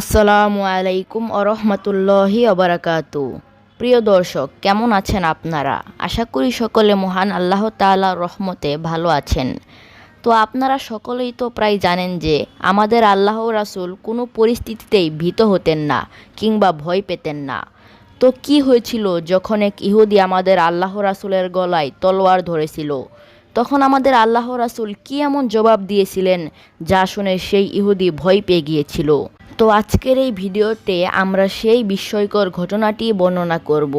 আসসালামু আলাইকুম আরহামতুল্লাহি অবরাকাতু প্রিয় দর্শক, কেমন আছেন আপনারা? আশা করি সকলে মহান আল্লাহ তাআলা রহমতে ভালো আছেন। তো আপনারা সকলেই তো প্রায় জানেন যে, আমাদের আল্লাহ রাসূল কোনো পরিস্থিতিতেই ভীত হতেন না কিংবা ভয় পেতেন না। তো কি হয়েছিল যখন এক ইহুদি আমাদের আল্লাহ রাসূলের গলায় তলোয়ার ধরেছিল? তখন আমাদের আল্লাহ রাসূল কি এমন জবাব দিয়েছিলেন যা শুনে সেই ইহুদি ভয় পেয়ে গিয়েছিল? তো আজকের এই ভিডিওতে আমরা সেই বিস্ময়কর ঘটনাটি বর্ণনা করব।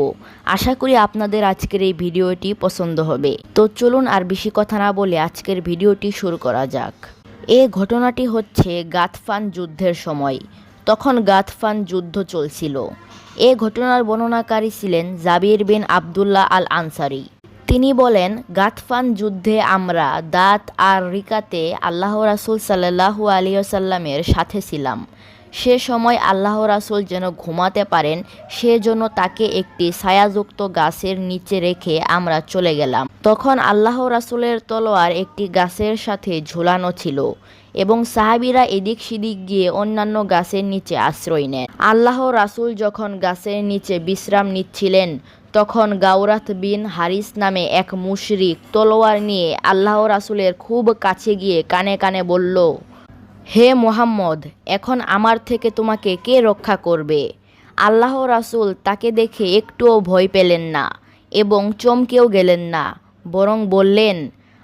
আশা করি আপনাদের আজকের এই ভিডিওটি পছন্দ হবে। তো চলুন আর বেশি কথা না বলে আজকের ভিডিওটি শুরু করা যাক। এ ঘটনাটি হচ্ছে গাতফান যুদ্ধের সময়। তখন গাতফান যুদ্ধ চলছিল। এ ঘটনার বর্ণনাকারী ছিলেন জাবির বিন আবদুল্লাহ আল আনসারি তিনি বলেন, গাতফান যুদ্ধে আমরা দাঁত আর রিকাতে আল্লাহ রাসুল সাল্লাহু আলিয়াল্লামের সাথে ছিলাম। সে সময় আল্লাহ রাসুল যেন ঘুমাতে পারেন, সেজন্য তাকে একটি ছায়াযুক্ত গাছের নিচে রেখে আমরা চলে গেলাম। তখন আল্লাহ রাসুলের তলোয়ার একটি গাছের সাথে ঝুলানো ছিল এবং সাহাবিরা এদিক সেদিক গিয়ে অন্যান্য গাছের নিচে আশ্রয় নেন আল্লাহ রাসুল যখন গাছের নিচে বিশ্রাম নিচ্ছিলেন, তখন গাউরাত বিন হারিস নামে এক মুশরিক তলোয়ার নিয়ে আল্লাহ রাসুলের খুব কাছে গিয়ে কানে কানে বলল হে মোহাম্মদ, এখন আমার থেকে তোমাকে কে রক্ষা করবে? আল্লাহ রাসুল তাকে দেখে একটুও ভয় পেলেন না এবং চমকেও গেলেন না, বরং বললেন,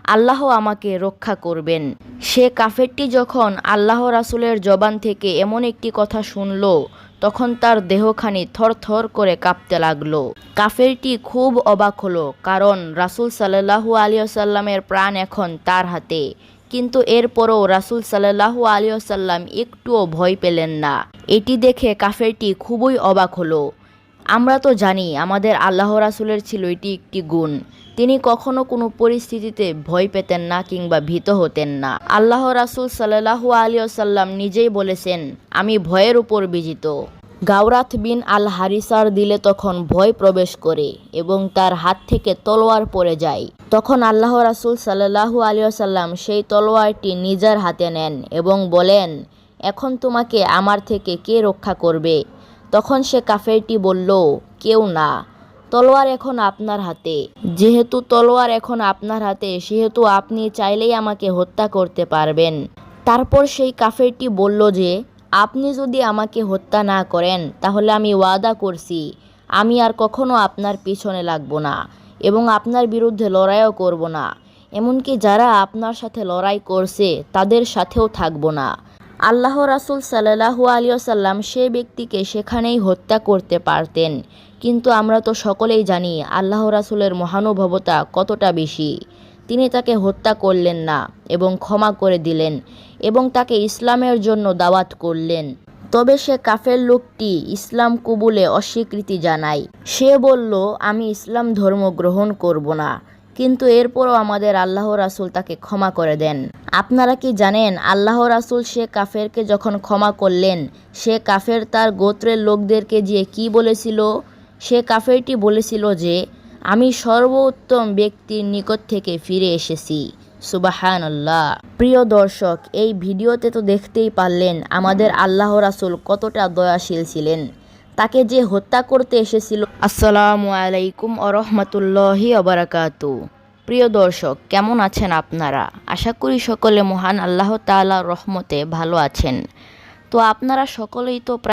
আল্লাহ আমাকে রক্ষা করবেন। সে কাফেরটি যখন আল্লাহ রাসুলের জবান থেকে এমন একটি কথা শুনল, তখন তার দেহখানি থরথর করে কাঁপতে লাগল। কাফেরটি খুব অবাক হলো, কারণ রাসুল সাল্লাহু আলিয়াল্লামের প্রাণ এখন তার হাতে। কিন্তু এরপরও রাসুল সাল্লাহু আলিয়াল্লাম একটুও ভয় পেলেন না। এটি দেখে কাফেরটি খুবই অবাক হলো। আমরা তো জানি আমাদের আল্লাহ রাসুলের ছিল এটি একটি গুণ। তিনি কখনো কোনো পরিস্থিতিতে ভয় পেতেন না কিংবা ভীত হতেন না। আল্লাহ রাসুল সাল্লাহু আলিয়াল্লাম নিজেই বলেছেন, আমি ভয়ের উপর বিজিত। গাওরাত বিন আল হারিসার দিলে তখন ভয় প্রবেশ করে এবং তার হাত থেকে তলোয়ার পড়ে যায়। তখন আল্লাহ রাসুল সাল্লাহু আলিয়াল্লাম সেই তলোয়ারটি নিজের হাতে নেন এবং বলেন, এখন তোমাকে আমার থেকে কে রক্ষা করবে? তখন সে কাফেরটি বলল, কেউ না, তলোয়ার এখন আপনার হাতে। যেহেতু তলোয়ার এখন আপনার হাতে, সেহেতু আপনি চাইলেই আমাকে হত্যা করতে পারবেন। তারপর সেই কাফেরটি বলল যে আপনি যদি আমাকে হত্যা না করেন, তাহলে আমি ওয়াদা করছি, আমি আর কখনো আপনার পিছনে লাগবো না এবং আপনার বিরুদ্ধে লড়াইও করব না। এমনকি যারা আপনার সাথে লড়াই করছে, তাদের সাথেও থাকব না। আল্লাহ রাসুল সাল্লাহু আলিয়াল্লাম সে ব্যক্তিকে সেখানেই হত্যা করতে পারতেন। কিন্তু আমরা তো সকলেই জানি, আল্লাহ রাসুলের মহানুভবতা কতটা বেশি। তিনি তাকে হত্যা করলেন না এবং ক্ষমা করে দিলেন এবং তাকে ইসলামের জন্য দাওয়াত করলেন। তবে সে কাফের লোকটি ইসলাম কবুলে অস্বীকৃতি জানায়। সে বলল, আমি ইসলাম ধর্ম গ্রহণ করব না, কিন্তু এরপরও আমাদের আল্লাহ রাসুল তাকে ক্ষমা করে দেন। আপনারা কি জানেন, আল্লাহ রাসুল সে কাফেরকে যখন ক্ষমা করলেন, সে কাফের তার গোত্রের লোকদেরকে যে কি বলেছিল? সে কাফেরটি বলেছিল যে আমি সর্বোত্তম ব্যক্তির নিকট থেকে ফিরে এসেছি। সুবাহান আল্লাহ প্রিয় দর্শক, এই ভিডিওতে তো দেখতেই পারলেন আমাদের আল্লাহ রাসুল কতটা দয়াশীল ছিলেন। তাকে যে হত্যা করতে এসেছিল। আসসালামু আলাইকুম আরহামতুল্লাহি অবরাকাতু প্রিয় দর্শক, কেমন আছেন আপনারা? আশা করি সকলে মহান আল্লাহ তাআলার রহমতে ভালো আছেন। তো আপনারা সকলেই তো